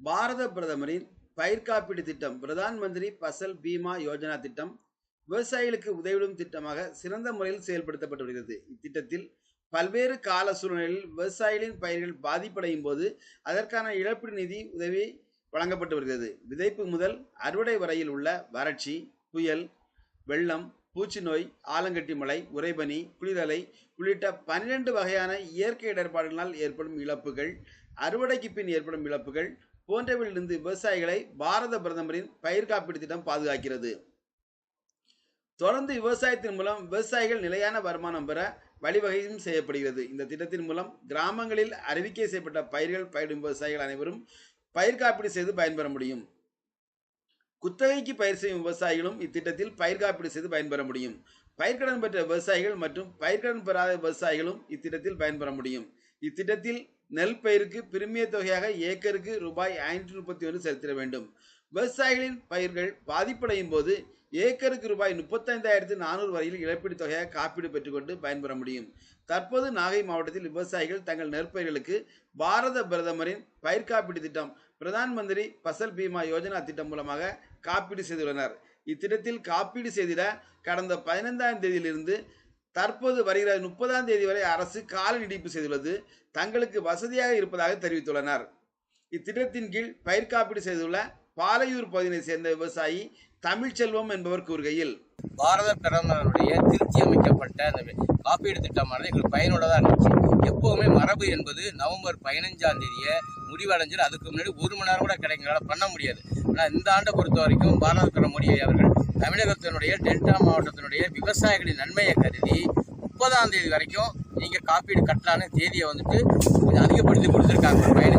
பாரத பிரதமரின் பயிர் காப்பீடு திட்டம் பிரதான் மந்திரி பசல் பீமா யோஜனா திட்டம் விவசாயிகளுக்கு உதவிடும் திட்டமாக சிறந்த முறையில் செயல்படுத்தப்பட்டு வருகிறது. இத்திட்டத்தில் பல்வேறு கால சூழ்நிலையில் விவசாயிகளின் பயிர்கள் பாதிப்படையும் போது அதற்கான இழப்பீடு நிதி உதவி வழங்கப்பட்டு வருகிறது. விதைப்பு முதல் அறுவடை வரையில் உள்ள வறட்சி புயல் வெள்ளம் பூச்சி நோய் ஆலங்கட்டி மழை உறைபனி குளிரலை உள்ளிட்ட பன்னிரண்டு வகையான இயற்கை இடர்பாடுகளால் ஏற்படும் இழப்புகள் அறுவடைக்கு பின் ஏற்படும் இழப்புகள் போன்றவையிலிருந்து விவசாயிகளை பாரத பிரதமரின் பயிர் காப்பீடு திட்டம் பாதுகாக்கிறது. தொடர்ந்து விவசாயத்தின் மூலம் விவசாயிகள் நிலையான வருமானம் பெற வழிவகையும் செய்யப்படுகிறது. இந்த திட்டத்தின் மூலம் கிராமங்களில் அறிவிக்கை செய்யப்பட்ட பயிர்கள் பயிரிடும் விவசாயிகள் அனைவரும் பயிர் காப்பீடு செய்து பயன்பெற முடியும். குத்தகைக்கு பயிர் செய்யும் விவசாயிகளும் இத்திட்டத்தில் பயிர் காப்பீடு செய்து பயன்பெற முடியும். பயிர்க்கடன் பெற்ற விவசாயிகள் மற்றும் பயிர்க்கடன் பெறாத விவசாயிகளும் இத்திட்டத்தில் பயன்பெற முடியும். இத்திட்டத்தில் நெல் பயிருக்கு பிரிமிய தொகையாக ஏக்கருக்கு ரூபாய் ஐநூற்றி முப்பத்தி ஒன்று செலுத்திட வேண்டும். விவசாயிகளின் பயிர்கள் பாதிப்படையும் போது ஏக்கருக்கு ரூபாய் முப்பத்தைந்தாயிரத்து நானூறு வரையில் இழப்பீடு தொகையாக காப்பீடு பெற்றுக்கொண்டு பயன்பெற முடியும். தற்போது நாகை மாவட்டத்தில் விவசாயிகள் தங்கள் நெற்பயிர்களுக்கு பாரத பிரதமரின் பயிர் காப்பீடு திட்டம் பிரதான் மந்திரி பசல் பீமா யோஜனா திட்டம் மூலமாக காப்பீடு செய்துள்ளனர். இத்திட்டத்தில் காப்பீடு செய்திட கடந்த பதினைந்தாம் தேதியிலிருந்து தற்போது வருகிற முப்பதாம் தேதி வரை அரசு கால நீடிப்பு செய்துள்ளது. தங்களுக்கு வசதியாக இருப்பதாக தெரிவித்துள்ளனர். இத்திட்டத்தின் கீழ் பயிர் காப்பீடு செய்துள்ள பாலையூர் பகுதியை சேர்ந்த விவசாயி தமிழ்ச்செல்வம் என்பவர் கூறுகையில் பாரத பிரதமருடைய திருத்தி அமைக்கப்பட்ட அந்த காப்பீடு திட்டமானது எங்களுக்கு பயனுள்ளதாக இருந்துச்சு. எப்போவுமே மரபு என்பது நவம்பர் பதினஞ்சாம் தேதியை முடிவடைஞ்சு அதுக்கு முன்னாடி ஒரு மணி நேரம் கூட கிடைக்கிறனால பண்ண முடியாது. ஆனால் இந்த ஆண்டை பொறுத்த வரைக்கும் பாரத பிரதமர் மோடி அவர்கள் தமிழகத்தினுடைய டெல்டா மாவட்டத்தினுடைய விவசாயிகளின் நன்மையை கருதி முப்பதாம் தேதி வரைக்கும் நீங்கள் காப்பீடு கட்டலான்னு தேதியை வந்துட்டு கொஞ்சம் அதிகப்படுத்தி கொடுத்துருக்காங்க பயணம்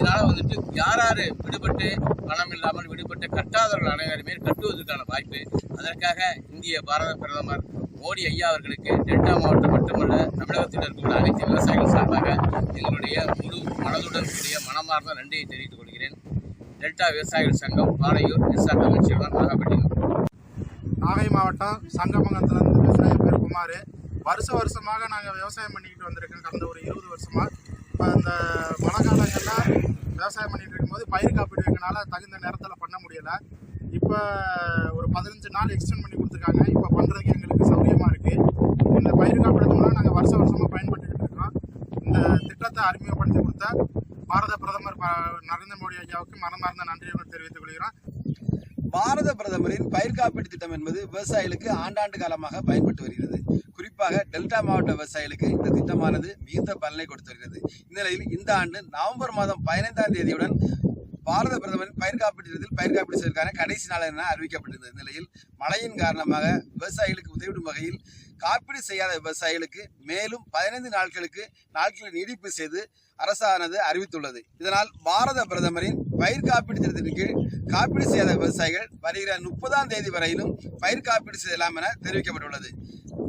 இதனால் வந்துட்டு யார் யார் விடுபட்டு பணம் இல்லாமல் விடுபட்டு கட்டாதவர்கள் அனைவருமே கட்டுவதற்கான வாய்ப்பு. அதற்காக இந்திய பாரத பிரதமர் மோடி ஐயா அவர்களுக்கு டெல்டா மாவட்டம் மட்டுமல்ல தமிழகத்தில் இருக்கக்கூடிய அனைத்து விவசாயிகள் சார்பாக எங்களுடைய முழு மனதுடன் கூடிய மனமார்ந்த நன்றியை தெரிவித்துக் கொள்கிறேன். டெல்டா விவசாயிகள் சங்கம் பாலையூர் எஸ்ஆர் ஆர் நாகப்பட்டினம். நாகை மாவட்டம் சங்கமங்கலத்துலேருந்து பேசுகிறேன் பேர் குமார். வருஷ வருஷமாக நாங்கள் விவசாயம் பண்ணிக்கிட்டு வந்திருக்கோம். கடந்த ஒரு இருபது வருஷமாக இப்போ இந்த மழை காலங்கள்லாம் விவசாயம் பண்ணிட்டு இருக்கும்போது பயிர் காப்பீடு இருக்கனால தகுந்த நேரத்தில் பண்ண முடியலை. இப்போ ஒரு பதினஞ்சு நாள் எக்ஸ்டெண்ட் பண்ணி கொடுத்துருக்காங்க. இப்போ பண்ணுறதுக்கு எங்களுக்கு சௌகரியமாக இருக்குது இந்த பயிர் காப்பீடு மூலம் நாங்கள் வருஷ வருஷமாக பயன்பட்டுக்கிட்டு இருக்கோம். இந்த திட்டத்தை அறிமுகப்படுத்தி கொடுத்த பாரத பிரதமர் ப- நரேந்திர மோடி ஐயாவுக்கு மனமார்ந்த நன்றியை தெரிவித்துக் கொள்கிறோம். பாரத பிரதமரின் பயிர் காப்பீடு திட்டம் என்பது விவசாயிகளுக்கு ஆண்டாண்டு காலமாக பயன்பட்டு வருகிறது. குறிப்பாக டெல்டா மாவட்ட விவசாயிகளுக்கு இந்த திட்டமானது மிகுந்த பலனை கொடுத்து வருகிறது. இந்நிலையில் இந்த ஆண்டு நவம்பர் மாதம் பதினைந்தாம் தேதியுடன் பாரத பிரதமரின் பயிர் காப்பீட்டு திட்டத்தில் பயிர் காப்பீடு செய்வதற்கான கடைசி நாள் என அறிவிக்கப்பட்டிருந்த நிலையில் மழையின் காரணமாக விவசாயிகளுக்கு உதவிடும் வகையில் காப்பீடு செய்யாத விவசாயிகளுக்கு மேலும் பதினைந்து நாட்களுக்கு நாட்களை நீடிப்பு செய்து அரசானது அறிவித்துள்ளது. இதனால் பாரத பிரதமரின் பயிர் காப்பீடு திட்டத்தின் கீழ் காப்பீடு செய்யாத விவசாயிகள் வருகிற முப்பதாம் தேதி வரையிலும் பயிர் காப்பீடு செய்யலாம் என தெரிவிக்கப்பட்டுள்ளது.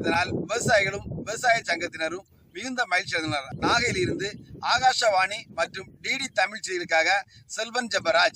இதனால் விவசாயிகளும் விவசாய சங்கத்தினரும் மிகுந்த மகிழ்ச்சி அடைந்தனர். நாகையில் இருந்து ஆகாஷவாணி மற்றும் டிடி தமிழ் செய்திகளுக்காக செல்வன் ஜெபராஜ்.